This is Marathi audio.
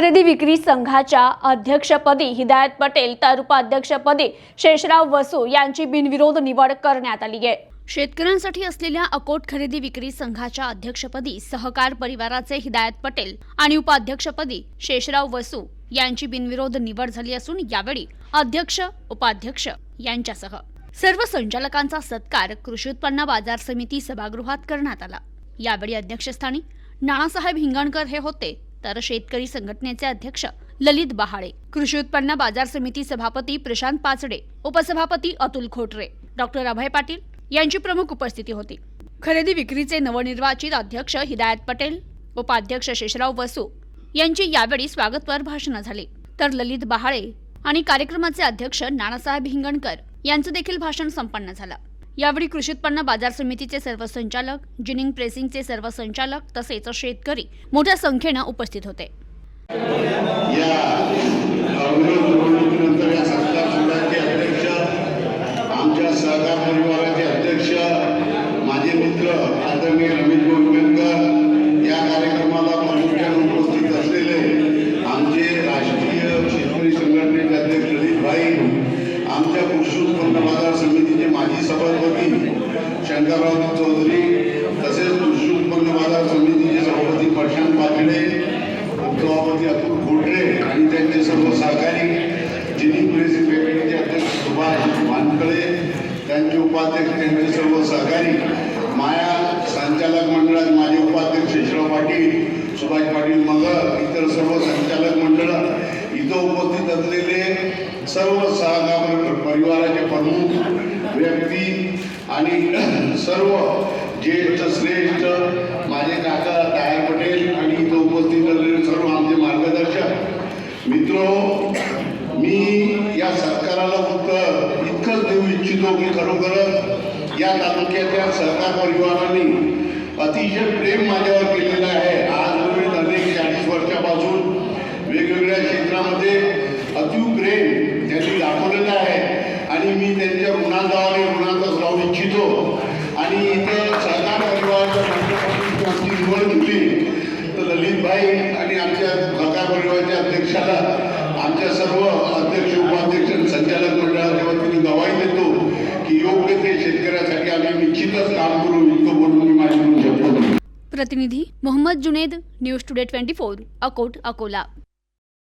खरेदी विक्री संघाच्या अध्यक्षपदी हिदायत पटेल तर उपाध्यक्षपदी शेषराव वसू यांची बिनविरोध निवड करण्यात आली आहे. शेतकऱ्यांसाठी असलेल्या अकोट खरेदी विक्री संघाच्या अध्यक्षपदी सहकार परिवाराचे हिदायत पटेल आणि उपाध्यक्षपदी शेषराव वसू यांची बिनविरोध निवड झाली असून यावेळी अध्यक्ष उपाध्यक्ष यांच्यासह सर्व संचालकांचा सत्कार कृषी उत्पन्न बाजार समिती सभागृहात करण्यात आला. यावेळी अध्यक्षस्थानी नानासाहेब हिंगणकर हे होते. तर शेतकरी संघटनेचे अध्यक्ष ललित बहाळे कृषी उत्पन्न बाजार समिती सभापती प्रशांत पाचडे उपसभापती अतुल खोटरे डॉक्टर अभय पाटील यांची प्रमुख उपस्थिती होती. खरेदी विक्रीचे नवनिर्वाचित अध्यक्ष हिदायत पटेल उपाध्यक्ष शेषराव वसू यांची यावेळी स्वागतपर भाषणं झाली. तर ललित बहाळे आणि कार्यक्रमाचे अध्यक्ष नानासाहेब हिंगणकर यांचं देखील भाषण संपन्न झालं. यावेळी कृषी उत्पन्न बाजार समितीचे सर्व संचालक जिनिंग प्रेसिंगचे सर्व संचालक तसेच शेतकरी मोठ्या संख्येनं उपस्थित होते. आमच्या कृषी उत्पन्न बाजार समिती माजी सभापती शंकरराव चौधरी तसेच कृषी उत्पन्न बाजार समितीचे सभापती प्रशांत पाकडे उपसभापती अतुल खोटरे आणि त्यांचे सर्व सहकारी जिनिंग प्रेस फॅक्टरीचे अध्यक्ष सुभाष वानकडे त्यांचे उपाध्यक्ष त्यांचे सर्व सहकारी माया संचालक मंडळात माझे उपाध्यक्ष शेषराव पाटील सुभाष पाटील मगर इतर सर्व संचालक मंडळ इथं उपस्थित असलेले सर्व सहकार परिवाराचे प्रमुख आणि सर्व ज्येष्ठ श्रेष्ठ माझे काका ताया पटेल आणि इथं उपस्थित असलेले सर्व आमचे मार्गदर्शक. मित्र मी या सरकाराला फक्त इतकंच देऊ इच्छितो की खरोखरच या तालुक्याच्या सरकार परिवाराने अतिशय प्रेम माझ्यावर केलेलं आहे. आज अनेक चाळीस वर्षापासून वेगवेगळ्या क्षेत्रामध्ये अतीव प्रेम त्यांनी दाखवलेलं आहे आणि मी त्यांच्या ऋणांदावाने ऋणांतच राहू इच्छितो आणि इथं सहकार परिवाराच्या माध्यमातून आमची निवड घेतली. तर ललितभाई आणि आमच्या सहकार परिवाराच्या अध्यक्षाला आमच्या सर्व अध्यक्ष उपाध्यक्ष आणि संचालक जेव्हा वतीने गवाही देतो की योग्य ते शेतकऱ्यासाठी आम्ही निश्चितच काम करू इतकं बोलून मी माहिती शकतो. प्रतिनिधी Mohammad Juned news today twenty four Akot Akola.